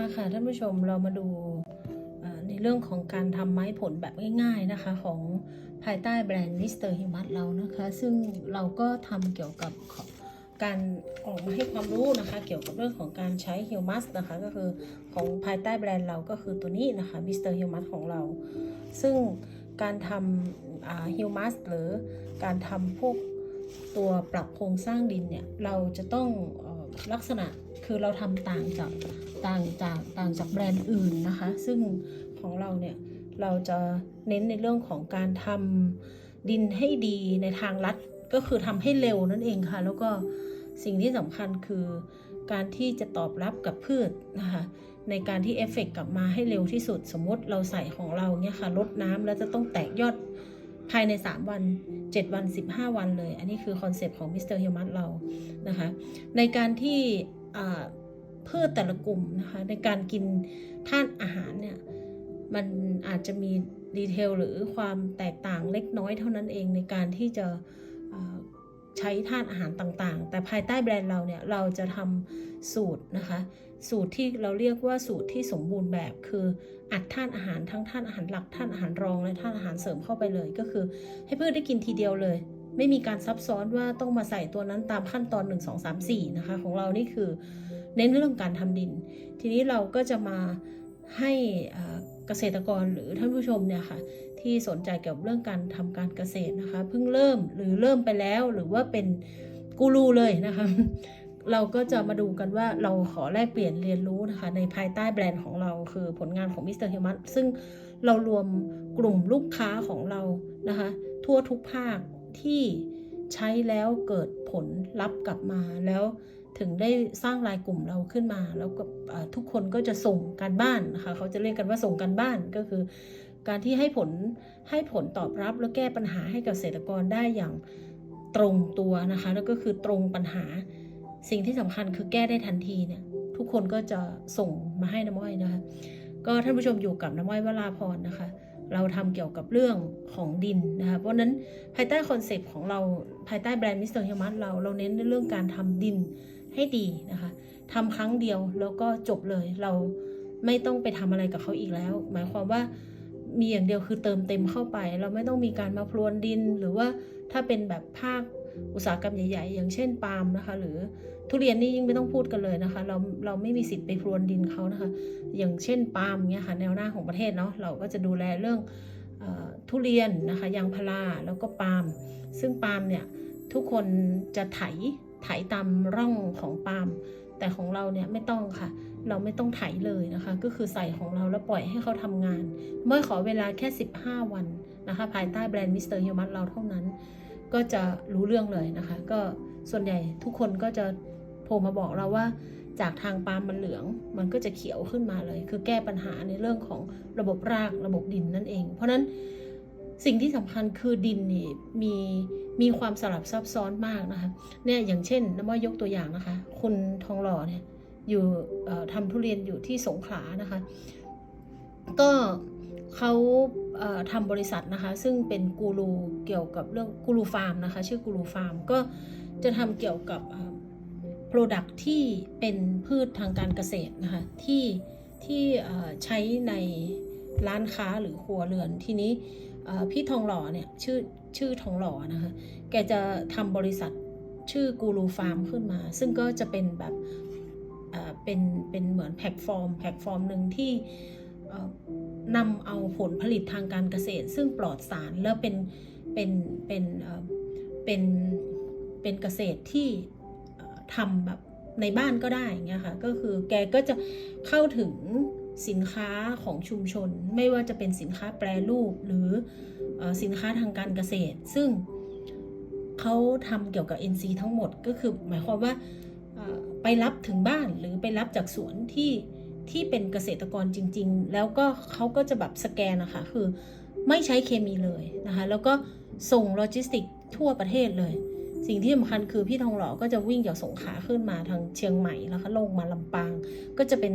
มาค่ะท่านผู้ชมเรามาดูในเรื่องของการทำไม้ผลแบบง่ายๆนะคะ ของภายใต้แบรนด์มิสเตอร์ฮิมัสเรานะคะ ซึ่งเราก็ทำเกี่ยวกับการออกมาให้ความรู้นะคะ เกี่ยวกับเรื่องของการใช้ฮิวมัสนะคะ ก็คือของภายใต้แบรนด์เราก็คือตัวนี้นะคะมิสเตอร์ฮิวมัสของเรา ซึ่งการทำฮิวมัสหรือการทำพวกตัวปรับโครงสร้างดินเนี่ย เราจะต้องลักษณะ คือเราทำต่างจากต่างจากต่างจากแบรนด์อื่นนะคะ ซึ่งของเราเนี่ยเราจะเน้นในเรื่องของการทำดินให้ดีในทางลัดก็คือทำให้เร็วนั่นเองค่ะ แล้วก็สิ่งที่สำคัญคือการที่จะตอบรับกับพืชนะคะในการที่เอฟเฟกต์กลับมาให้เร็วที่สุด สมมติเราใส่ของเราเนี่ยค่ะลดน้ำแล้วจะต้องแตกยอดภายใน 3 วัน 7 วัน 15 วันเลย อันนี้คือคอนเซปต์ของมิสเตอร์ฮิวมัสเรานะคะในการที่ พืชแต่ละกลุ่มนะคะในการกินธาตุอาหารเนี่ยมันอาจจะมีดีเทลหรือความแตกต่างเล็กน้อยเท่านั้นเองในการที่จะใช้ธาตุอาหารต่างๆ แต่ภายใต้แบรนด์เราเนี่ยเราจะทำสูตรนะคะ สูตรที่เราเรียกว่าสูตรที่สมบูรณ์แบบคืออัดธาตุอาหารทั้งธาตุอาหารหลักธาตุอาหารรองและธาตุอาหารเสริมเข้าไปเลย ก็คือให้พืชได้กินทีเดียวเลย ไม่มีการซับซ้อนว่าต้องมาใส่ตัวนั้นตามขั้นตอน 1 2 3 4 นะคะ ของเรานี่คือเน้นเรื่องการทำดิน ทีนี้เราก็จะมาให้เกษตรกรหรือท่านผู้ชมเนี่ยค่ะที่สนใจเกี่ยวกับเรื่องการทำการเกษตรนะคะเพิ่งเริ่มหรือเริ่มไปแล้วหรือว่าเป็นกูรูเลยนะคะเราก็จะมาดูกันว่าเราขอแลกเปลี่ยนเรียนรู้นะคะ ในภายใต้แบรนด์ของเราคือผลงานของมิสเตอร์ฮิมัสซึ่งเรารวมกลุ่มลูกค้าของเรานะคะ ทั่วทุกภาค ที่ใช้แล้วเกิดผลลัพธ์กลับมาแล้วถึงได้สร้างรายกลุ่มเราขึ้นมา แล้วก็ทุกคนก็จะส่งการบ้านนะคะเขาจะเรียกกันว่าส่งการบ้านก็คือ การที่ให้ผลให้ผลตอบรับแล้วแก้ปัญหาให้กับเกษตรกรได้อย่างตรงตัวนะคะ แล้วก็คือตรงปัญหาสิ่งที่สำคัญคือแก้ได้ทันทีเนี่ยทุกคนก็จะส่งมาให้น้ำอ้อยนะคะ ก็ท่านผู้ชมอยู่กับน้ำอ้อยวราพรนะคะ เราทำเกี่ยวกับเรื่องของดินนะคะ เพราะนั้นภายใต้คอนเซปต์ของเราภายใต้แบรนด์มิสเตอร์เฮมัสเราเราเน้นในเรื่องการทำดินให้ดีนะคะทำครั้งเดียวแล้วก็จบเลยเราไม่ต้องไปทำอะไรกับเขาอีกแล้ว หมายความว่ามีอย่างเดียวคือเติมเต็มเข้าไป เราไม่ต้องมีการมาพรวนดิน หรือว่าถ้าเป็นแบบภาคอุตสาหกรรมใหญ่ ๆ อย่างเช่นปาล์มนะคะ หรือ ทุเรียนนี่ยิ่งไม่ต้องพูดกันเลยนะคะ เราเราไม่มีสิทธิ์ไปพรวนดินเขานะคะ อย่างเช่นปาล์มเนี่ยค่ะแนวหน้าของประเทศเนาะเราก็จะดูแลเรื่องออทุเรียนนะคะยางพาราแล้วก็ปาล์มซึ่งปาล์มเนี่ยทุกคนจะไถไถตามร่องของปาล์มแต่ของเราเนี่ยไม่ต้องค่ะ เราไม่ต้องไถเลยนะคะ ก็คือใส่ของเราแล้วปล่อยให้เขาทำงาน เมื่อขอเวลาแค่ 15 วันนะคะ ภายใต้แบรนด์มิสเตอร์ฮิวมัสเราเท่านั้น ก็จะรู้เรื่องเลยนะคะ ก็ส่วนใหญ่ทุกคนก็จะ โทรมาบอกเราว่าจากทางปาล์มมันเหลือง มันก็จะเขียวขึ้นมาเลย คือแก้ปัญหาในเรื่องของระบบรากระบบดินนั่นเอง เพราะนั้นสิ่งที่สำคัญคือดินนี่มีมีความสลับซับซ้อนมากนะคะเนี่ยอย่างเช่นน้ำว่ายกตัวอย่างนะคะ คุณทองหล่อเนี่ยอยู่ทำทุเรียนอยู่ที่สงขลานะคะ ก็เขาทำบริษัทนะคะ ซึ่งเป็นกูรูเกี่ยวกับเรื่องกูรูฟาร์มนะคะ ชื่อกูรูฟาร์มก็จะทำเกี่ยวกับ เอ่อ Product ที่เป็นพืชทางการเกษตรนะคะที่ที่ใช้ในร้านค้าหรือครัวเรือนทีนี้พี่ทองหล่อเนี่ยชื่อชื่อทองหล่อนะคะแกจะทำบริษัทชื่อกูรูฟาร์มขึ้นมา ซึ่งก็จะเป็นแบบเป็นเป็นเหมือนแพลตฟอร์มแพลตฟอร์มหนึ่งที่นำเอาผลผลิตทางการเกษตร ซึ่งปลอดสารแล้วเป็นเป็นเป็นเป็นเป็นเกษตรที่ ทำแบบในบ้านก็ได้อย่างเงี้ยค่ะ ก็คือแกก็จะเข้าถึงสินค้าของชุมชน ไม่ว่าจะเป็นสินค้าแปรรูปหรือสินค้าทางการเกษตร ซึ่งเขาทำเกี่ยวกับ NC ทั้งหมดก็คือหมายความว่าไปรับถึงบ้านหรือไปรับจากสวนที่ที่เป็นเกษตรกรจริง ๆ แล้วก็เขาก็จะแบบสแกนนะคะคือไม่ใช้เคมีเลยนะคะ แล้วก็ส่งโลจิสติกทั่วประเทศเลย สิ่งที่สำคัญคือพี่ทองหล่อก็จะวิ่งจากสงขลาขึ้นมาทางเชียงใหม่แล้วก็ลงมาลำปาง ก็จะเป็น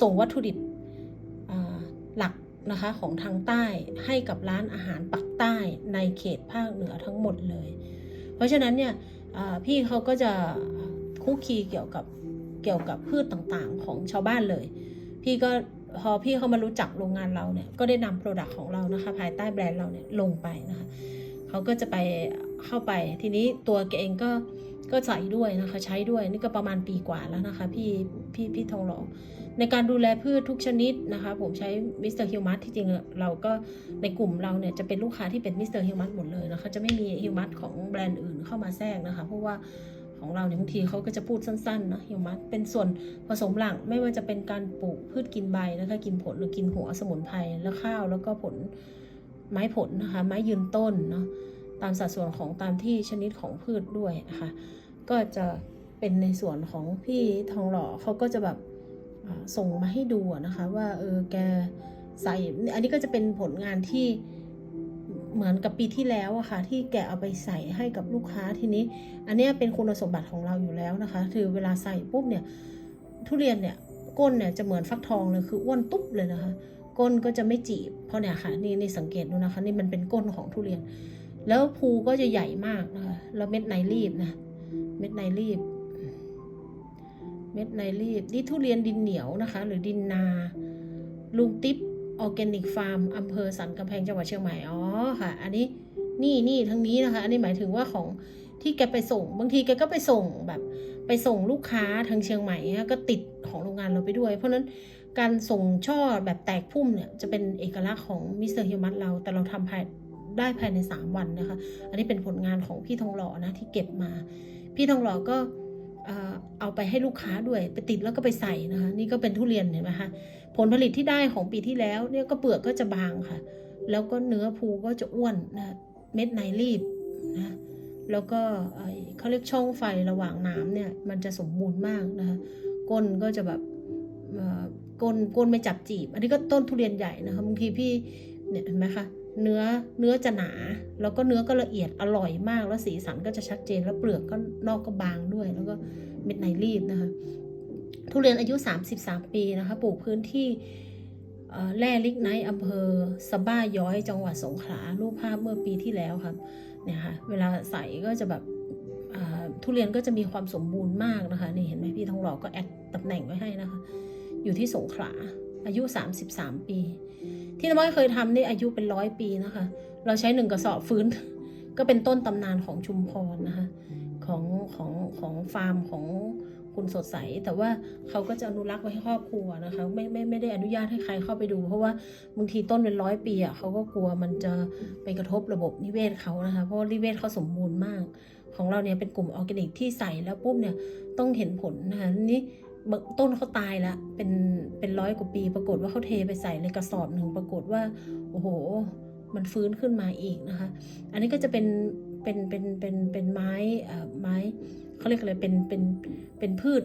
ส่งวัตถุดิบหลักนะคะของทางใต้ให้กับร้านอาหารปักใต้ในเขตภาคเหนือทั้งหมดเลย เพราะฉะนั้นเนี่ยพี่เขาก็จะคุกคีเกี่ยวกับเกี่ยวกับพืชต่างๆของชาวบ้านเลย พี่ก็พอพี่เขามารู้จักโรงงานเราเนี่ยก็ได้นำโปรดักต์ของเรานะคะภายใต้แบรนด์เราเนี่ยลงไปนะคะเขาก็จะไป เข้าไป ทีนี้ตัวแกเองก็ก็ใส่ด้วยนะคะใช้ด้วยนี่ก็ประมาณปีกว่าแล้วนะคะพี่พี่พี่ทองหล่อในการดูแลพืชทุกชนิดนะคะ ผมใช้มิสเตอร์ฮิวมัสที่จริงเราก็ในกลุ่มเราเนี่ยจะเป็นลูกค้าที่เป็นมิสเตอร์ฮิวมัสหมดเลยนะคะจะไม่มีฮิวมัสของแบรนด์อื่นเข้ามาแทรกนะคะ เพราะว่าของเราเนี่ยบางทีเขาก็จะพูดสั้นๆนะฮิวมัสเป็นส่วนผสมหลักไม่ว่าจะเป็นการปลูกพืชกินใบนะคะกินผลหรือกินหัวสมุนไพรแล้วข้าวแล้วก็ผลไม้ผลนะคะ ไม้ยืนต้นเนาะ ตามสัดส่วนของตามที่ชนิดของพืชด้วยนะคะ ก็จะเป็นในส่วนของพี่ทองหล่อเขาก็จะแบบส่งมาให้ดูนะคะว่าเออแกใส่อันนี้ก็จะเป็นผลงานที่เหมือนกับปีที่แล้วอะค่ะที่แกเอาไปใส่ให้กับลูกค้าทีนี้ อันนี้เป็นคุณสมบัติของเราอยู่แล้วนะคะ คือเวลาใส่ปุ๊บเนี่ยทุเรียนเนี่ยก้นเนี่ยจะเหมือนฟักทองเลยคืออ้วนตุ๊บเลยนะคะ ก้นก็จะไม่จีบ เพราะเนี่ยค่ะนี่นี่สังเกตดูนะคะ นี่มันเป็นก้นของทุเรียน แล้วภูก็จะใหญ่มากนะคะแล้วเม็ดในรีบนะ เม็ดในรีบ เม็ดในรีบ นี่ทุเรียนดินเหนียวนะคะ หรือดินนา ลุงติ๊บออร์แกนิกฟาร์มอำเภอสันกำแพงจังหวัดเชียงใหม่ อ๋อค่ะ อันนี้นี่นี่ทั้งนี้นะคะ อันนี้หมายถึงว่าของที่แกไปส่ง บางทีแกก็ไปส่งแบบไปส่งลูกค้าทางเชียงใหม่ก็ติดของโรงงานเราไปด้วย เพราะฉะนั้นการส่งช่อแบบแตกพุ่มเนี่ยจะเป็นเอกลักษณ์ของมิสเตอร์ฮิวมัสเรา แต่เราทำภาย ได้ภายใน 3 วันนะคะ อันนี้เป็นผลงานของพี่ทองหล่อนะที่เก็บมา พี่ทองหล่อก็เอาไปให้ลูกค้าด้วยไปติดแล้วก็ไปใส่นะคะ นี่ก็เป็นทุเรียนเห็นไหมคะผลผลิตที่ได้ของปีที่แล้วเนี่ยก็เปลือกก็จะบางค่ะ แล้วก็เนื้อภูก็จะอ้วนนะเม็ดในรีบนะแล้วก็เขาเรียกช่องไฟระหว่างน้ำเนี่ยมันจะสมบูรณ์มากนะคะก้นก็จะแบบก้นก้นไม่จับจีบ อันนี้ก็ต้นทุเรียนใหญ่นะคะบางทีพี่เนี่ยเห็นไหมคะ เนื้อเนื้อจะหนา แล้วก็เนื้อก็ละเอียดอร่อยมาก แล้วสีสันก็จะชัดเจนแล้วเปลือกก็นอกก็บางด้วย แล้วก็เม็ดในรีบนะคะ ทุเรียนอายุ 33 ปีนะคะปลูกพื้นที่แร่ลิกไนท์อำเภอสบ้าย้อยจังหวัดสงขลารูปภาพเมื่อปีที่แล้วครับเนี่ยค่ะเวลาใส่ก็จะแบบทุเรียนก็จะมีความสมบูรณ์มากนะคะนี่เห็นไหมพี่ทองหล่อก็แอดตำแหน่งไว้ให้นะคะ อยู่ที่สงขลาอายุ 33 ปี ที่น้ำอ้อยเคยทำนี่อายุเป็นร้อยปีนะคะ เราใช้หนึ่งกระสอบฟื้น ก็เป็นต้นตำนานของชุมพรนะคะของของของฟาร์มของคุณสดใส แต่ว่าเขาก็จะอนุรักษ์ไว้ให้ครอบครัวนะคะไม่ไม่ไม่ได้อนุญาตให้ใครเข้าไปดู เพราะว่าบางทีต้นเป็นร้อยปีอะเขาก็กลัวมันจะไปกระทบระบบนิเวศเขานะคะเพราะนิเวศเขาสมบูรณ์มาก ของเราเนี่ยเป็นกลุ่มออร์แกนิกที่ใส่แล้วปุ๊บเนี่ยต้องเห็นผลนะคะนี่ ต้นเขาตายละเป็นเป็นร้อยกว่าปี ปรากฏว่าเขาเทไปใส่ในกระสอบหนึ่งปรากฏว่า โอ้โห มันฟื้นขึ้นมาอีกนะคะ อันนี้ก็จะเป็นเป็นเป็นเป็นเป็นไม้เอ่อไม้เขาเรียกอะไรเป็นเป็นเป็นพืช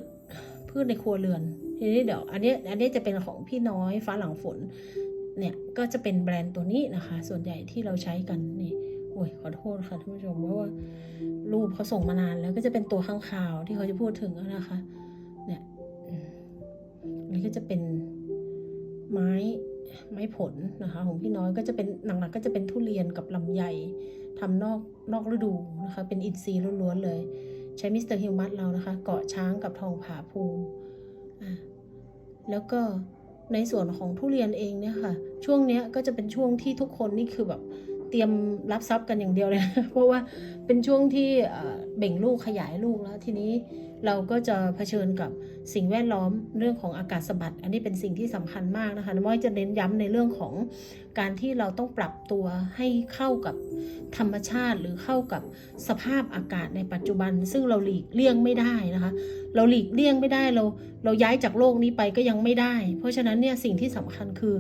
พืชในครัวเรือนทีนี้เดี๋ยวอันนี้อันนี้จะเป็นของพี่น้อยฟ้าหลังฝนเนี่ยก็จะเป็นแบรนด์ตัวนี้นะคะ ส่วนใหญ่ที่เราใช้กันนี่โอ้ยขอโทษค่ะท่านผู้ชมเพราะว่ารูปเขาส่งมานานแล้วก็จะเป็นตัวข้างข่าวที่เขาจะพูดถึงนะคะ นนี้ก็จะเป็นไม้ไม้ผลนะคะของพี่น้อยก็จะเป็นหนักๆก็จะเป็นทุเรียนกับลำไยทำนอกนอกฤดูนะคะ เป็นอินทรีย์ล้วนๆเลย ใช้มิสเตอร์ฮิวมัสเรานะคะ เกาะช้างกับทองผาภูมิแล้วก็ในส่วนของทุเรียนเองเนี่ยค่ะ ช่วงเนี้ยก็จะเป็นช่วงที่ทุกคนนี่คือแบบเตรียมรับทรัพย์กันอย่างเดียวเลย เพราะว่าเป็นช่วงที่เบ่งลูกขยายลูกแล้วทีนี้ เราก็จะเผชิญกับสิ่งแวดล้อมเรื่องของอากาศสบัดอันนี้เป็นสิ่งที่สำคัญมากนะคะน้ำม้อยจะเน้นย้ำในเรื่องของการที่เราต้องปรับตัวให้เข้ากับธรรมชาติหรือเข้ากับสภาพอากาศในปัจจุบัน ซึ่งเราหลีกเลี่ยงไม่ได้นะคะ เราหลีกเลี่ยงไม่ได้เราเราย้ายจากโลกนี้ไปก็ยังไม่ได้ เพราะฉะนั้นเนี่ยสิ่งที่สำคัญคือ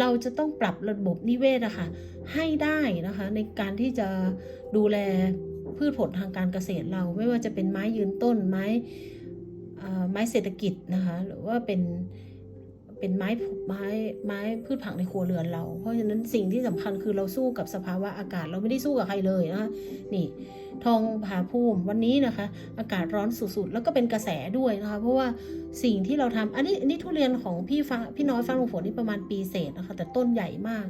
เราจะต้องปรับระบบนิเวศอะค่ะให้ได้นะคะในการที่จะดูแล พืชผลทางการเกษตรเรา ไม่ว่าจะเป็นไม้ยืนต้นไม้ไม้เศรษฐกิจนะคะหรือว่าเป็นเป็นไม้ไม้ไม้พืชผักในครัวเรือนเรา เพราะฉะนั้นสิ่งที่สำคัญคือเราสู้กับสภาวะอากาศ เราไม่ได้สู้กับใครเลยนะคะนี่ ทองผาภูมิวันนี้นะคะ อากาศร้อนสุดๆ แล้วก็เป็นกระแสด้วยนะคะ เพราะว่าสิ่งที่เราทำอันนี้อันนี้ทุเรียนของพี่ฟ้าพี่น้อยฟ้าลงฝนนี่ประมาณปีเศษนะคะ แต่ต้นใหญ่มาก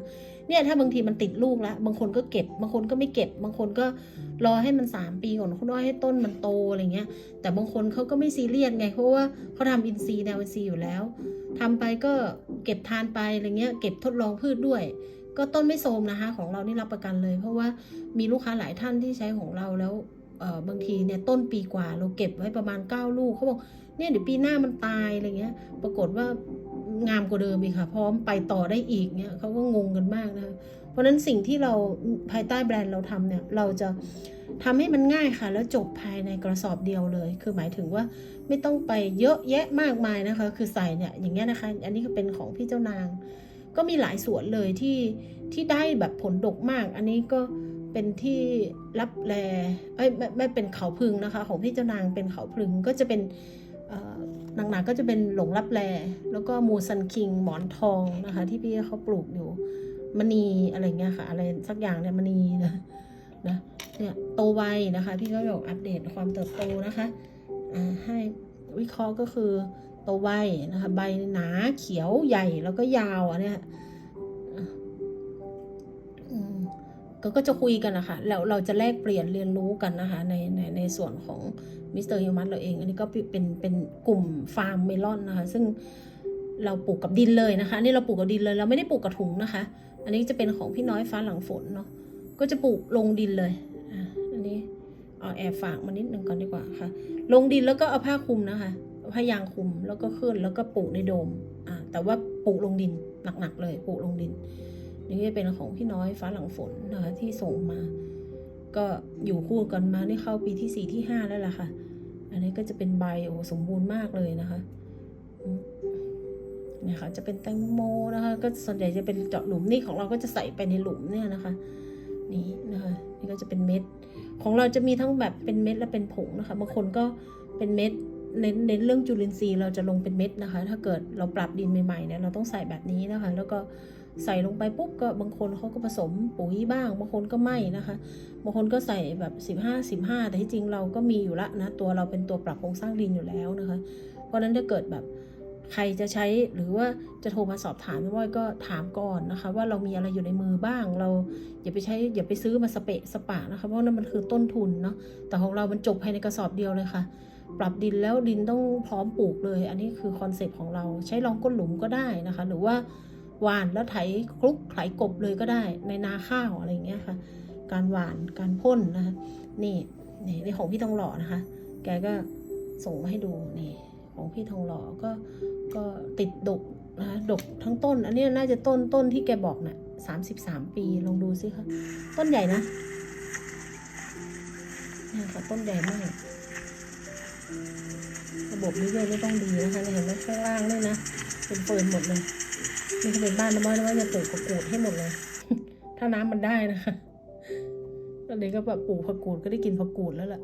เนี่ยถ้าบางทีมันติดลูกแล้วบางคนก็เก็บบางคนก็ไม่เก็บบางคนก็รอให้มัน 3 ปีก่อนคุณรอยให้ต้นมันโตอะไรเงี้ย แต่บางคนเขาก็ไม่ซีเรียสไงเพราะว่าเขาทำอินซีย์แนวอินซีย์อยู่แล้วทำไปก็เก็บทานไปอะไรเงี้ยเก็บทดลองพืชด้วย ก็ต้นไม่โทรมนะคะ ของเรานี่รับประกันเลย เพราะว่ามีลูกค้าหลายท่านที่ใช้ของเราแล้วเออบางทีเนี่ยต้นปีกว่าเราเก็บไว้ประมาณ 9 ลูกเขาบอกเนี่ยเดี๋ยวปีหน้ามันตายอะไรเงี้ย ปรากฏว่างามกว่าเดิมอีกค่ะ พร้อมไปต่อได้อีกเนี่ยเขาก็งงกันมากนะคะเพราะฉะนั้นสิ่งที่เราภายใต้แบรนด์เราทำเนี่ยเราจะทำให้มันง่ายค่ะ แล้วจบภายในกระสอบเดียวเลย คือหมายถึงว่าไม่ต้องไปเยอะแยะมากมายนะคะ คือใส่เนี่ยอย่างเงี้ยนะคะ อันนี้ก็เป็นของพี่เจ้านาง ก็มีหลายสวนเลยที่ที่ได้แบบผลดกมาก อันนี้ก็เป็นที่รับแลเอ้ยไม่ไม่เป็นเขาพึงนะคะ ของพี่เจ้านางเป็นเขาพึงก็จะเป็นเอ่อหนักๆก็จะเป็นหลงรับแลแล้วก็มูซันคิงหมอนทองนะคะ ที่พี่เขาปลูกอยู่มณีอะไรเงี้ยค่ะ อะไรสักอย่างเนี่ยมณีนะนะเนี่ยโตไวนะคะ พี่ก็อยากอัปเดตความเติบโตนะคะ อ่าให้วิเคราะห์ก็คือ ตไวนะคะใบหนาเขียวใหญ่แล้วก็ยาวอันเนี้ยก็ก็จะคุยกันนะคะแล้วเราจะแลกเปลี่ยนเรียนรู้กันนะคะในในในส่วนของมิสเตอร์ฮิวมันเราเอง อันนี้ก็เป็นเป็นกลุ่มฟาร์มเมลอนนะคะ ซึ่งเราปลูกกับดินเลยนะคะอันนี่เราปลูกกับดินเลย เราไม่ได้ปลูกกับถุงนะคะ อันนี้จะเป็นของพี่น้อยฟ้าหลังฝนเนาะก็จะปลูกลงดินเลยอันนี้เอาแอบฝากมานิดนึงก่อนดีกว่าค่ะ ลงดินแล้วก็เอาผ้าคลุมนะคะ เอายางคุมแล้วก็ขึ้นแล้วก็ปลูกในโดมอ่าแต่ว่าปลูกลงดินหนักๆเลยปลูกลงดินนี่จะเป็นของพี่น้อยฟ้าหลังฝนนะคะที่ส่งมา ก็อยู่คู่กันมานี่เข้าปีที่สี่ที่ห้าแล้วล่ะค่ะ อันนี้ก็จะเป็นใบโอ้สมบูรณ์มากเลยนะคะเนี่ยค่ะจะเป็นแตงโมนะคะ ก็ส่วนใหญ่จะเป็นเจาะหลุมนี่ของเราก็จะใส่ไปในหลุมเนี่ยนะคะ นี่นะคะนี่ก็จะเป็นเม็ด ของเราจะมีทั้งแบบเป็นเม็ดและเป็นผงนะคะบางคนก็เป็นเม็ด เน้นเน้นเรื่องจุลินทรีย์เราจะลงเป็นเม็ดนะคะ ถ้าเกิดเราปรับดินใหม่ๆเนี่ยเราต้องใส่แบบนี้นะคะ แล้วก็ใส่ลงไปปุ๊บก็บางคนเขาก็ผสมปุ๋ยบ้างบางคนก็ไม่นะคะบางคนก็ใส่แบบ 15 15 แต่ที่จริงเราก็มีอยู่ละนะตัวเราเป็นตัวปรับโครงสร้างดินอยู่แล้วนะคะ เพราะฉะนั้นถ้าเกิดแบบใครจะใช้หรือว่าจะโทรมาสอบถามไม่ว่าก็ถามก่อนนะคะ ว่าเรามีอะไรอยู่ในมือบ้าง เราอย่าไปใช้อย่าไปซื้อมาสเปะสปะนะคะเพราะนั่นมันคือต้นทุนเนาะแต่ของเรามันจบภายในกระสอบเดียวเลยค่ะ ปรับดินแล้วดินต้องพร้อมปลูกเลย อันนี้คือคอนเซปต์ของเราใช้รองก้นหลุมก็ได้นะคะ หรือว่าหวานแล้วไถคลุกไถกบเลยก็ได้ในนาข้าวอะไรอย่างเงี้ยค่ะ การหวานการพ่นนะคะนี่นี่นี่ของพี่ทองหล่อนะคะ แกก็ส่งมาให้ดูนี่ของพี่ทองหล่อก็ก็ติดดกนะคะดกทั้งต้น อันนี้น่าจะต้นต้นที่แกบอกนะ่ะสามสิบสามปีลองดูสิคะต้นใหญ่นะนี่ค่ะต้นใหญ่มาก ระบบนิเวศไม่ต้องดีนะคะเห็นไหมข้างล่างด้วยนะ เป็นเปิดหมดเลยนี่จะเป็นบ้านน้ำมันน้ำมันจะปลูกผักกูดให้หมดเลย ถ้าน้ำมันได้นะคะตอนนี้ก็แบบปลูกผักกูดก็ได้กินผักกูดแล้วล่ะ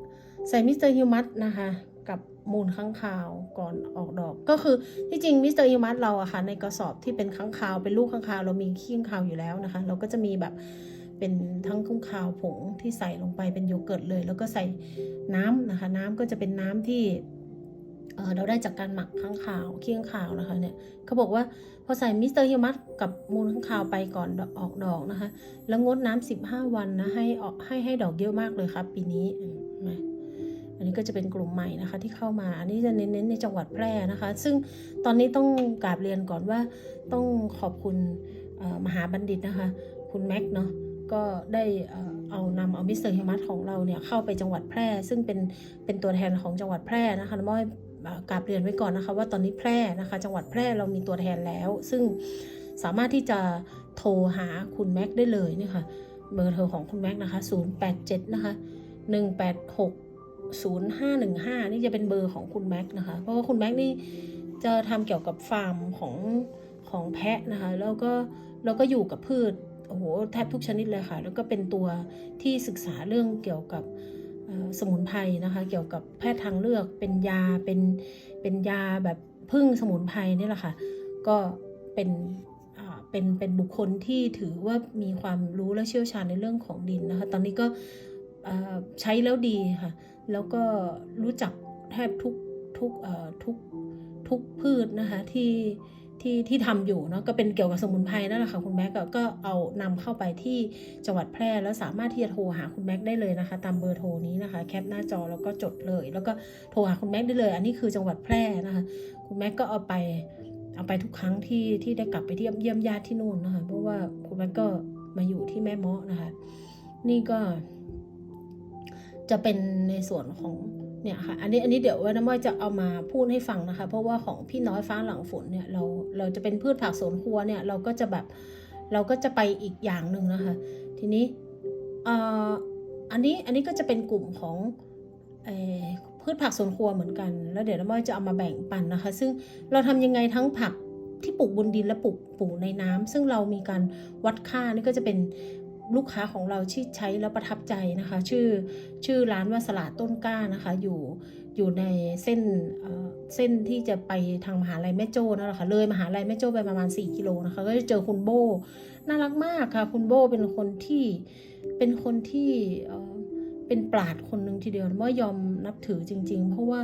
ใส่มิสเตอร์ฮิวมัสนะคะ กับมูลค้างคาวก่อนออกดอก ก็คือที่จริงมิสเตอร์ฮิวมัสเราอะค่ะในกระสอบที่เป็นค้างคาวเป็นลูกค้างคาวเรามีขี้ค้างคาวอยู่แล้วนะคะ เราก็จะมีแบบเป็นทั้งค้างคาวผงที่ใส่ลงไปเป็นโยเกิร์ตเลย แล้วก็ใส่น้ำนะคะ น้ำก็จะเป็นน้ำที่ เเราได้จากการหมักข้างข่าวขี้ข้างข่าวนะคะเนี่ยเขาบอกว่าพอใส่มิสเตอร์ฮิวมัสกับมูลข้างข่าวไปก่อนออกดอกนะคะ แล้วงดน้ำสิบห้าวันนะให้ออกให้ให้ดอกเยอะมากเลยครับปีนี้อันนี้ก็จะเป็นกลุ่มใหม่นะคะที่เข้ามา อันนี้จะเน้นในจังหวัดแพร่นะคะ ซึ่งตอนนี้ต้องกราบเรียนก่อนว่าต้องขอบคุณมหาบัณฑิตนะคะ คุณแม็กเนาะก็ได้เอานำเอามิสเตอร์ฮิวมัสของเราเนี่ยเข้าไปจังหวัดแพร่ ซึ่งเป็นเป็นตัวแทนของจังหวัดแพร่นะคะมอบให้อ่า กราบเรียนไว้ก่อนนะคะ ว่าตอนนี้แพร่นะคะ จังหวัดแพร่เรามีตัวแทนแล้ว ซึ่งสามารถที่จะโทรหาคุณแม็กได้เลยนี่ค่ะเบอร์โทรของคุณแม็กนะคะ 087 นะคะ 186 0515 นี่จะเป็นเบอร์ของคุณแม็กนะคะ เพราะว่าคุณแม็กนี่จะทำเกี่ยวกับฟาร์มของของแพะนะคะ แล้วก็แล้วก็อยู่กับพืชโอ้โหแทบทุกชนิดเลยค่ะ แล้วก็เป็นตัวที่ศึกษาเรื่องเกี่ยวกับ สมุนไพรนะคะ เกี่ยวกับแพทย์ทางเลือกเป็นยาเป็นเป็นยาแบบพึ่งสมุนไพรนี่แหละค่ะ ก็เป็นเป็นเป็นบุคคลที่ถือว่ามีความรู้และเชี่ยวชาญในเรื่องของดินนะคะ ตอนนี้ก็ใช้แล้วดีค่ะ แล้วก็รู้จักแทบทุกทุกทุกทุกพืชนะคะที่ ที่ที่ทำอยู่เนาะก็เป็นเกี่ยวกับสมุนไพรนั่นแหละค่ะคุณแม็กก็ก็เอานำเข้าไปที่จังหวัดแพร่ แล้วสามารถที่จะโทรหาคุณแม็กได้เลยนะคะ ตามเบอร์โทรนี้นะคะ แคปหน้าจอแล้วก็จดเลย แล้วก็โทรหาคุณแม็กได้เลย อันนี้คือจังหวัดแพร่นะคะ คุณแม็กก็เอาไปเอาไปทุกครั้งที่ที่ได้กลับไปเยี่ยมเยี่ยมญาติที่นู่นนะคะเพราะว่าคุณแม็กก็มาอยู่ที่แม่เมาะนะคะ นี่ก็ จะเป็นในส่วนของ เนี่ยค่ะ อันนี้อันนี้เดี๋ยวว่าน้ำม้อยจะเอามาพูดให้ฟังนะคะ เพราะว่าของพี่น้อยฟ้าหลังฝนเนี่ยเราเราจะเป็นพืชผักสวนครัวเนี่ยเราก็จะแบบเราก็จะไปอีกอย่างหนึ่งนะคะ ทีนี้เอ่ออันนี้อันนี้ก็จะเป็นกลุ่มของเอ่อพืชผักสวนครัวเหมือนกัน แล้วเดี๋ยวน้ำม้อยจะเอามาแบ่งปันนะคะ ซึ่งเราทำยังไงทั้งผักที่ปลูกบนดินและปลูกปลูกในน้ำซึ่งเรามีการวัดค่านี่ก็จะเป็น ลูกค้าของเราที่ใช้แล้วประทับใจนะคะ ชื่อชื่อร้านว่าสลาดต้นกล้านะคะ อยู่อยู่ในเส้นเส้นที่จะไปทางมหาลัยแม่โจ้นั่นแหละค่ะเลยมหาลัยแม่โจ้ไปประมาณ 4 กิโลนะคะ ก็จะเจอคุณโบน่ารักมากค่ะ คุณโบเป็นคนที่เป็นคนที่เเป็นปราดคนหนึ่งทีเดียวม่อยยอมนับถือจริง ๆ เพราะว่า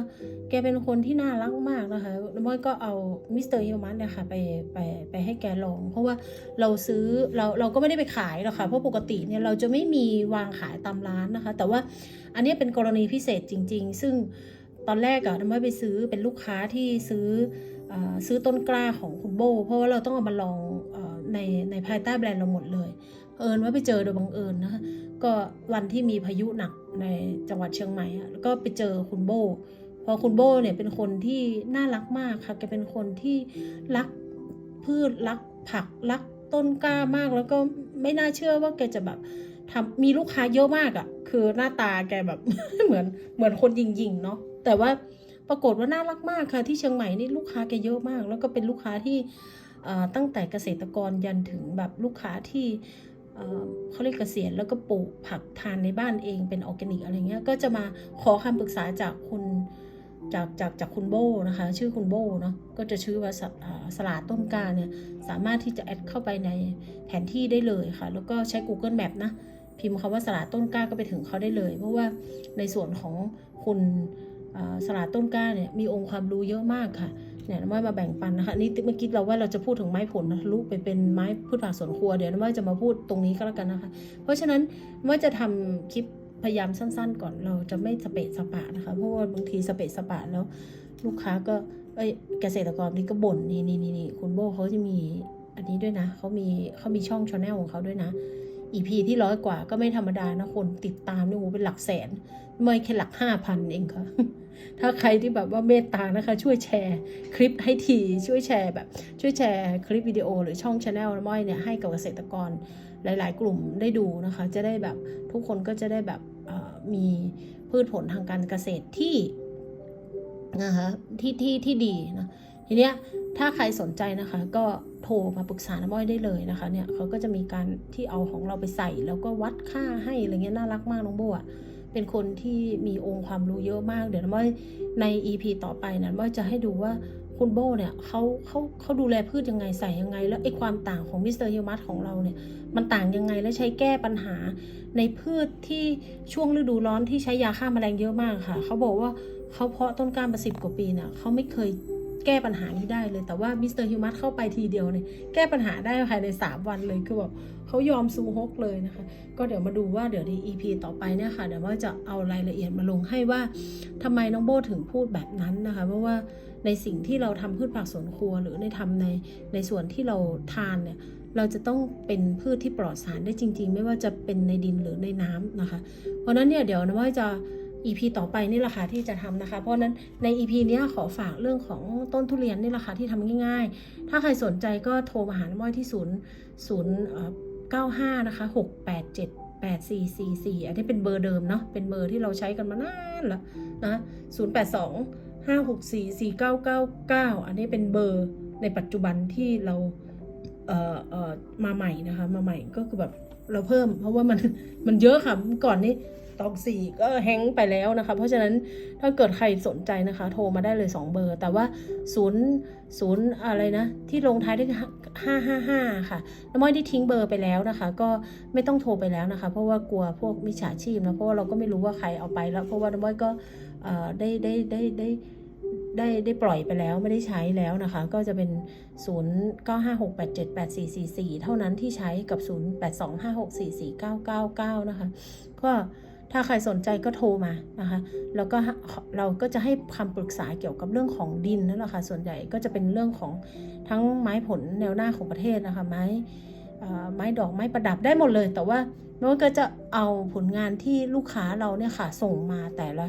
แกเป็นคนที่น่ารักมากนะคะม่อยก็เอามิสเตอร์ฮิวมันเนี่ยค่ะไปไปไปให้แกลอง เพราะว่าเราซื้อเราเราก็ไม่ได้ไปขายหรอกค่ะเพราะปกติเนี่ยเราจะไม่มีวางขายตามร้านนะคะ แต่ว่าอันนี้เป็นกรณีพิเศษจริง ๆ ซึ่งตอนแรกอะน้ำม่อยไปซื้อเป็นลูกค้าที่ซื้ออซื้อต้นกล้าของคุณโบ เพราะว่าเราต้องเอามาลองอในในภายใต้แบรนด์เราหมดเลยเอิญว่าไปเจอโดยบังเอิญนะคะ ก็วันที่มีพายุหนักในจังหวัดเชียงใหม่อะแล้วก็ไปเจอคุณโบพอคุณโบเนี่ยเป็นคนที่น่ารักมากค่ะแกเป็นคนที่รักพืชรักผักรักต้นกล้ามาก แล้วก็ไม่น่าเชื่อว่าแกจะแบบทำมีลูกค้าเยอะมากอะ่ะ คือหน้าตาแกแบบเหมือนเหมือนคนยิงๆเนาะแต่ว่าปรากฏว่าน่ารักมากค่ะที่เชียงใหม่นี่ลูกค้าแกเยอะมาก แล้วก็เป็นลูกค้าที่ตั้งแต่เกษตรกรยันถึงแบบลูกค้าที่ เขาเรียกเกษียณแล้วก็ปลูกผักทานในบ้านเองเป็นออร์แกนิกอะไรเงี้ยก็จะมาขอคำปรึกษาจากคุณจากจากจากคุณโบนะคะ ชื่อคุณโบเนาะก็จะชื่อว่าสสลาดต้นกาเนี่ยสามารถที่จะแอดเข้าไปในแผนที่ได้เลยค่ะ แล้วก็ใช้ Google Map นะ พิมพ์คำว่าสลาดต้นกล้าก็ไปถึงเขาได้เลย เพราะว่าในส่วนของคุณสลาดต้นกล้าเนี่ยมีองค์ความรู้เยอะมากค่ะ เนี่ยน้ำว่ามาแบ่งปันนะคะนี่เมื่อกี้เราว่าเราจะพูดถึงไม้ผลนะทะลุไปเป็นไม้พืชผักสวนครัวเดี๋ยวน้ำว่าจะมาพูดตรงนี้ก็แล้วกันนะคะ เพราะฉะนั้นว่าจะทำคลิปพยายามสั้น ๆ ก่อนเราจะไม่สเปะสปะนะคะ เพราะว่าบางทีสเปะสปะแล้ว ลูกค้าก็เอ้ยเกษตรกรนี่ก็บ่นนี่นี่นี่คุณโบเขาจะมีอันนี้ด้วยนะเขามีเขามีช่องชาแนลของเขาด้วยนะ EP ที่ร้อยกว่าก็ไม่ธรรมดานะคนติดตามนี่โอ้โหเป็นหลักแสน ไม่แค่หลักห้าพันเองค่ะ ถ้าใครที่แบบว่าเมตตานะคะ ช่วยแชร์คลิปให้ทีช่วยแชร์แบบ ช่วยแชร์คลิปวิดีโอหรือช่องชาแนลม้อยเนี่ยให้กับเกษตรกรหลาย ๆ กลุ่มได้ดูนะคะ จะได้แบบทุกคนก็จะได้แบบมีพืชผลทางการเกษตรที่นะคะที่ที่ที่ดีนะทีเนี้ยถ้าใครสนใจนะคะ ก็โทรมาปรึกษาน้ำอ้อยได้เลยนะคะเนี่ยเขาก็จะมีการที่เอาของเราไปใส่ แล้วก็วัดค่าให้อะไรเงี้ยน่ารักมากน้องโบอะ เป็นคนที่มีองค์ความรู้เยอะมาก เดี๋ยวน้ำอ้อยใน EP ต่อไปนะน้ำอ้อยจะให้ดูว่าคุณโบเนี่ยเขาเขาเขาดูแลพืชยังไงใส่ยังไง แล้วไอ้ความต่างของมิสเตอร์ฮิวมัสของเราเนี่ยมันต่างยังไงและใช้แก้ปัญหา ในพืชที่ช่วงฤดูร้อนที่ใช้ยาฆ่าแมลงเยอะมากค่ะ เขาบอกว่าเขาเพาะต้นกล้ามาสิบกว่าปีเนี่ยเขาไม่เคย ก้ปัญหานี้ได้เลย แต่ว่ามิสเตอร์ฮิวมัสเข้าไปทีเดียวเนี่ยแก้ปัญหาได้ภายใน 3 วันเลยคือแบบเขายอมซูฮกเลยนะคะ ก็เดี๋ยวมาดูว่าเดี๋ยวใน EP ต่อไปเนี่ยค่ะ เดี๋ยวว่าจะเอารายละเอียดมาลงให้ว่าทำไมน้องโบถึงพูดแบบนั้นนะคะเพราะว่าในสิ่งที่เราทำพืชผักสวนครัว หรือในทำในในส่วนที่เราทานเนี่ยเราจะต้องเป็นพืชที่ปลอดสารได้จริง ๆ ไม่ว่าจะเป็นในดินหรือในน้ำนะคะ เพราะฉะนั้นเนี่ยเดี๋ยวนะว่าจะ EP ต่อไปนี่แหละค่ะที่จะทำนะคะ เพราะนั้นใน EP เนี้ยขอฝากเรื่องของต้นทุเรียนนี่แหละค่ะที่ทำง่าย ๆ ถ้าใครสนใจก็โทรมาหาน้ำอ้อยที่ศูนย์ศูนย์เก้าห้านะคะหกแปดเจ็ดแปดสี่สี่สี่อันนี้เป็นเบอร์เดิมเนาะเป็นเบอร์ที่เราใช้กันมานานแล้วนะศูนย์แปดสองห้าหกสี่สี่เก้าเก้าเก้าอันนี้เป็นเบอร์ในปัจจุบันที่เราเอ่อเอ่อมาใหม่นะคะมาใหม่ก็คือแบบเราเพิ่ม เพราะว่ามันมันเยอะค่ะก่อนนี้ ตองสี่ก็แฮงก์ไปแล้วนะคะ เพราะฉะนั้นถ้าเกิดใครสนใจนะคะ โทรมาได้เลย 2 เบอร์ แต่ว่าศูนย์ศูนย์อะไรนะ ที่ลงท้ายด้วยห้าห้าห้าค่ะน้ำม้อยได้ทิ้งเบอร์ไปแล้วนะคะ ก็ไม่ต้องโทรไปแล้วนะคะ เพราะว่ากลัวพวกมิจฉาชีพนะเพราะว่าเราก็ไม่รู้ว่าใครเอาไปแล้ว เพราะว่าน้ำม้อยก็ได้ได้ได้ได้ได้ได้ปล่อยไปแล้วไม่ได้ใช้แล้วนะคะ ก็จะเป็น 0 9 5 6 8 7 8 4 4 4 เท่านั้นที่ใช้กับ 0 8 2 5 6 4 4 9 9 9 นะคะ ก็ ถ้าใครสนใจก็โทรมานะคะ แล้วก็เราก็จะให้คำปรึกษาเกี่ยวกับเรื่องของดินนั่นแหละค่ะส่วนใหญ่ก็จะเป็นเรื่องของทั้งไม้ผลแนวหน้าของประเทศนะคะไม้ไม้ดอกไม้ประดับได้หมดเลย แต่ว่าโน้ตก็จะเอาผลงานที่ลูกค้าเราเนี่ยค่ะส่งมาแต่ละ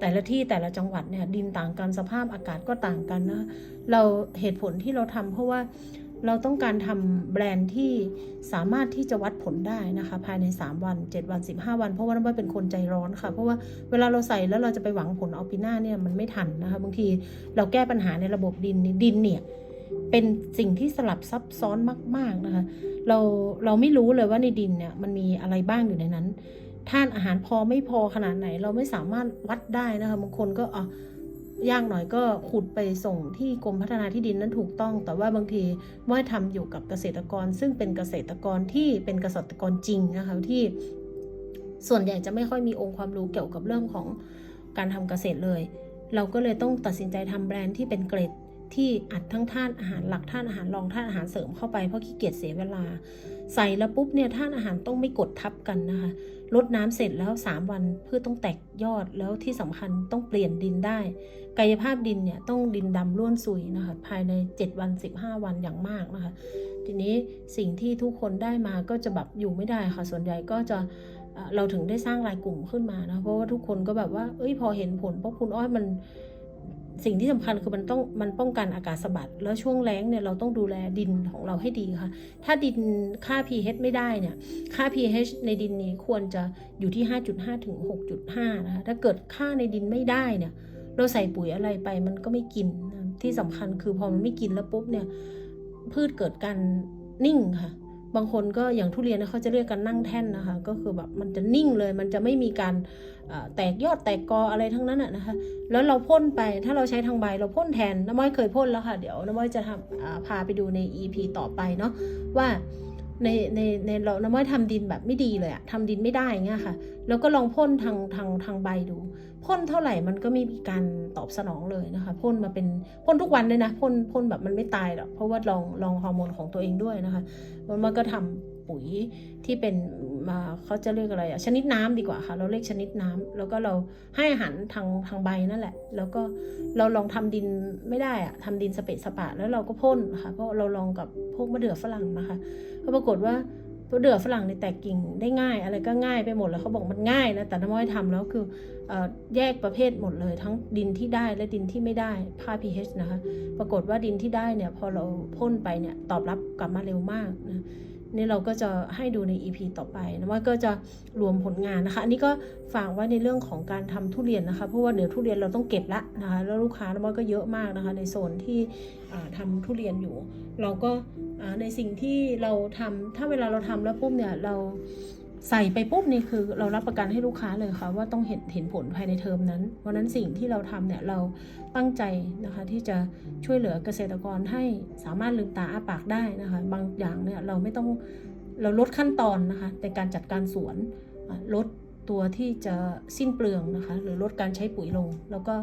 แต่ละที่แต่ละจังหวัดเนี่ยดินต่างกันสภาพอากาศก็ต่างกันนะเราเหตุผลที่เราทำเพราะว่า เราต้องการทำแบรนด์ที่สามารถที่จะวัดผลได้นะคะ ภายใน 3 วัน 7 วัน 15 วัน เพราะว่าน้ำว่าเป็นคนใจร้อนค่ะ เพราะว่าเวลาเราใส่แล้วเราจะไปหวังผลเอาปีหน้าเนี่ยมันไม่ทันนะคะบางทีเราแก้ปัญหาในระบบดินนี่ดินเนี่ยเป็นสิ่งที่สลับซับซ้อนมาก ๆนะคะ เราเราไม่รู้เลยว่าในดินเนี่ยมันมีอะไรบ้างอยู่ในนั้นธาตุอาหารพอไม่พอขนาดไหน เราไม่สามารถวัดได้นะคะบางคนก็อะ ยากหน่อยก็ขุดไปส่งที่กรมพัฒนาที่ดินนั้นถูกต้อง แต่ว่าบางทีว่าทำอยู่กับเกษตรกร ซึ่งเป็นเกษตรกรที่เป็นเกษตรกรจริงนะคะที่ส่วนใหญ่จะไม่ค่อยมีองค์ความรู้เกี่ยวกับเรื่องของการทำเกษตรเลย เราก็เลยต้องตัดสินใจทำแบรนด์ที่เป็นเกรดที่อัดทั้งธาตุอาหารหลักธาตุอาหารรองธาตุอาหารเสริมเข้าไปเพราะขี้เกียจเสียเวลา ใส่แล้วปุ๊บเนี่ยธาตุอาหารต้องไม่กดทับกันนะคะ ลดน้ำเสร็จแล้ว 3 วันพืชต้องแตกยอดแล้วที่สำคัญต้องเปลี่ยนดินได้ กายภาพดินเนี่ยต้องดินดำร่วนซุยนะคะภายใน 7 วัน 15 วันอย่างมากนะคะ ทีนี้สิ่งที่ทุกคนได้มาก็จะแบบอยู่ไม่ได้ค่ะส่วนใหญ่ก็จะเราถึงได้สร้างรายกลุ่มขึ้นมานะเพราะว่าทุกคนก็แบบว่าเอ้ยพอเห็นผลเพราะคุณอ้อยมัน สิ่งที่สำคัญคือมันต้องมันป้องกันอากาศสะบัดแล้วช่วงแล้งเนี่ยเราต้องดูแลดินของเราให้ดีค่ะ ถ้าดินค่า pH ไม่ได้เนี่ยค่า pH ในดินนี้ควรจะอยู่ที่ 5.5 ถึง 6.5 นะคะถ้าเกิดค่าในดินไม่ได้เนี่ยเราใส่ปุ๋ยอะไรไปมันก็ไม่กินนะที่สำคัญคือพอมันไม่กินแล้วปุ๊บเนี่ยพืชเกิดการนิ่งค่ะ บางคนก็อย่างทุเรียนเขาจะเรียกกันนั่งแท่นนะคะ ก็คือแบบมันจะนิ่งเลย มันจะไม่มีการแตกยอดแตกกออะไรทั้งนั้นอะนะคะ แล้วเราพ่นไปถ้าเราใช้ทางใบเราพ่นแทนน้ำม้อยเคยพ่นแล้วค่ะ เดี๋ยวน้ำม้อยจะทำพาไปดูใน EP ต่อไปเนาะว่า ในในในเราน้ำม้อยทำดินแบบไม่ดีเลยอะทำดินไม่ได้เงี้ยค่ะ แล้วก็ลองพ่นทางทางทางใบดู พ่นเท่าไหร่มันก็ไม่มีการตอบสนองเลยนะคะ พ่นมาเป็นพ่นทุกวันเลยนะ พ่นพ่นแบบมันไม่ตายหรอก เพราะว่าลองลองฮอร์โมนของตัวเองด้วยนะคะ มันมันก็ทำ ปุ๋ยที่เป็นมาเขาจะเรียกอะไรอะชนิดน้ำดีกว่าค่ะ เราเรียกชนิดน้ำแล้วก็เราให้อาหารทางทางใบนั่นแหละ แล้วก็เราลองทำดินไม่ได้อะทำดินสเปะสปะ แล้วเราก็พ่นค่ะ เพราะเราลองกับพวกมะเดื่อฝรั่งนะคะก็ปรากฏว่ามะเดื่อฝรั่งในแตกกิ่งได้ง่าย อะไรก็ง่ายไปหมดแล้วเขาบอกมันง่ายนะแต่น้ำม้อยทำแล้วคือเอ่อแยกประเภทหมดเลย ทั้งดินที่ได้และดินที่ไม่ได้ค่า pH นะคะ ปรากฏว่าดินที่ได้เนี่ยพอเราพ่นไปเนี่ยตอบรับกลับมาเร็วมากนะ นี่เราก็จะให้ดูใน EP ต่อไปนะว่าก็จะรวมผลงานนะคะ อันนี้ก็ฝากไว้ในเรื่องของการทำทุเรียนนะคะ เพราะว่าเดี๋ยวทุเรียนเราต้องเก็บละนะคะแล้วลูกค้านะว่าก็เยอะมากนะคะ ในโซนที่ทำทำทุเรียนอยู่ เราก็ในสิ่งที่เราทำถ้าเวลาเราทำแล้วปุ๊บเนี่ยเรา ใส่ไปปุ๊บนี่คือเรารับประกันให้ลูกค้าเลยค่ะ ว่าต้องเห็นเห็นผลภายในเทอมนั้น เพราะนั้นสิ่งที่เราทำเนี่ยเราตั้งใจนะคะที่จะช่วยเหลือเกษตรกรให้สามารถลืมตาอ้าปากได้นะคะ บางอย่างเนี่ยเราไม่ต้องเราลดขั้นตอนนะคะในการจัดการสวนลดตัวที่จะสิ้นเปลืองนะคะ หรือลดการใช้ปุ๋ยลง แล้วก็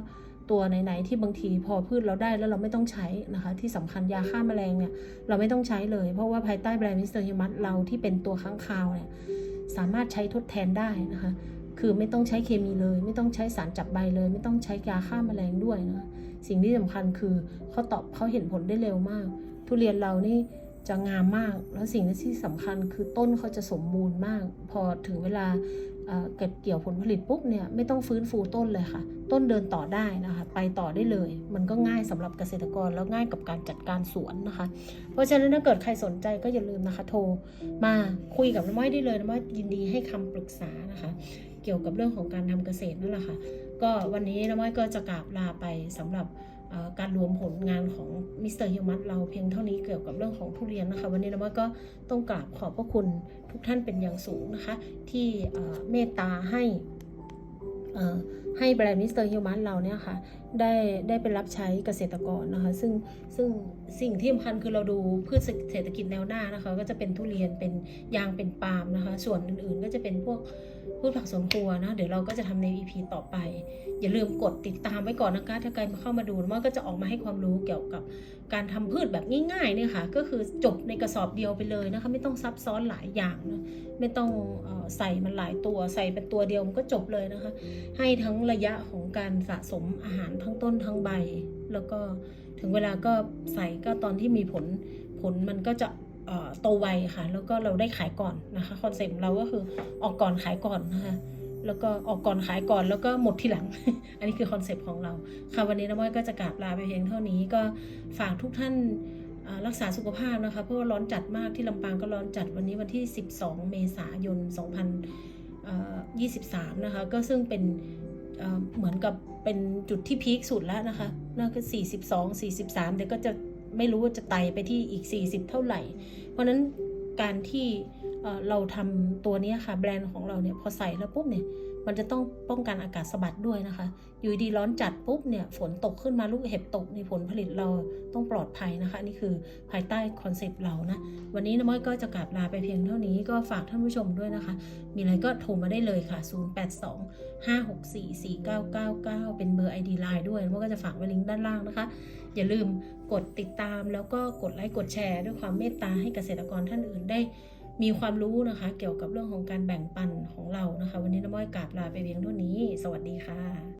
ตัวไหนๆที่บางทีพอพืชเราได้แล้วเราไม่ต้องใช้นะคะ ที่สำคัญยาฆ่าแมลงเนี่ยเราไม่ต้องใช้เลย เพราะว่าภายใต้แบรนด์มิสเตอร์ฮิมัสเราที่เป็นตัวค้างคาวเนี่ย สามารถใช้ทดแทนได้นะคะ คือไม่ต้องใช้เคมีเลย ไม่ต้องใช้สารจับใบเลย ไม่ต้องใช้ยาฆ่าแมลงด้วยนะสิ่งที่สำคัญคือเขาตอบเขาเห็นผลได้เร็วมาก ทุเรียนเรานี่จะงามมาก แล้วสิ่งที่สำคัญคือต้นเขาจะสมบูรณ์มาก พอถึงเวลา เก็บเกี่ยวผลผลิตปุ๊บเนี่ยไม่ต้องฟื้นฟูต้นเลยค่ะ ต้นเดินต่อได้นะคะ ไปต่อได้เลย มันก็ง่ายสำหรับเกษตรกรแล้วง่ายกับการจัดการสวนนะคะ เพราะฉะนั้นถ้าเกิดใครสนใจก็อย่าลืมนะคะ โทรมาคุยกับน้ำม้อยได้เลยน้ำม้อยยินดีให้คำปรึกษานะคะ เกี่ยวกับเรื่องของการทำเกษตรนั่นแหละค่ะ ก็วันนี้น้ำม้อยก็จะกราบลาไปสำหรับ การรวมผลงานของมิสเตอร์ฮิวมัสเราเพียงเท่านี้เกี่ยวกับเรื่องของทุเรียนนะคะ วันนี้น้ำมันก็ต้องกราบขอบพระคุณทุกท่านเป็นอย่างสูงนะคะ ที่เมตตาให้ให้แบรนด์มิสเตอร์ฮิวมัสเราเนี่ยค่ะได้ได้ไปรับใช้เกษตรกรนะคะ ซึ่งซึ่งสิ่งที่สำคัญคือเราดูพืชเศรษฐกิจแนวหน้านะคะ ก็จะเป็นทุเรียนเป็นยางเป็นปาล์มนะคะ ส่วนอื่นๆก็จะเป็นพวก พืชผักสวนครัวนะ เดี๋ยวเราก็จะทำใน EP ต่อไป อย่าลืมกดติดตามไว้ก่อนนะคะถ้าใครมาเข้ามาดูมันก็จะออกมาให้ความรู้เกี่ยวกับการทำพืชแบบง่ายๆเนี่ยค่ะ ก็คือจบในกระสอบเดียวไปเลยนะคะ ไม่ต้องซับซ้อนหลายอย่างนะไม่ต้องอใส่มันหลายตัว ใส่เป็นตัวเดียวมันก็จบเลยนะคะ ให้ทั้งระยะของการสะสมอาหารทั้งต้นทั้งใบ แล้วก็ถึงเวลาก็ใส่ก็ตอนที่มีผลผลมันก็จะ โตไวค่ะ แล้วก็เราได้ขายก่อนนะคะคอนเซ็ปต์เราก็คือออกก่อนขายก่อนนะคะแล้วก็ออกก่อนขายก่อนแล้วก็หมดทีหลัง อันนี้คือคอนเซปต์ของเรา ค่ะวันนี้น้ำม้อยก็จะกราบลาไปเพียงเท่านี้ก็ฝากทุกท่านรักษาสุขภาพนะคะ เพราะว่าร้อนจัดมากที่ลำปางก็ร้อนจัดวันนี้วันที่ 12 เมษายน 2023 นะคะ ก็ซึ่งเป็นเหมือนกับเป็นจุดที่พีคสุดแล้วนะคะนั่นคือ 42 43 เดี๋ยวก็จะ ไม่รู้ว่าจะไต่ไปที่อีก 40 เท่าไหร่ เพราะฉะนั้นการที่เอ่อเราทำตัวเนี้ยค่ะแบรนด์ของเราเนี่ยพอใส่แล้วปุ๊บเนี่ยมันจะต้องป้องกันอากาศสะบัดด้วยนะคะ อยู่ดีร้อนจัดปุ๊บเนี่ยฝนตกขึ้นมาลูกเห็บตกในผลผลิตเราต้องปลอดภัยนะคะอันนี่คือภายใต้คอนเซปต์เรานะ วันนี้น้ำม้อยก็จะกลับลาไปเพียงเท่านี้ก็ฝากท่านผู้ชมด้วยนะคะ มีอะไรก็โทรมาได้เลยค่ะ 082 564 4999 เป็นเบอร์ ID Line ด้วยน้ำม้อยก็จะฝากไว้ลิงก์ด้านล่างนะคะ อย่าลืม กดติดตามแล้วก็กดไลค์กดแชร์ ด้วยความเมตตาให้เกษตรกรท่านอื่นได้มีความรู้นะคะ เกี่ยวกับเรื่องของการแบ่งปันของเรานะคะ วันนี้น้ำม้อยกราบลาไปเพียงเท่านี้ สวัสดีค่ะ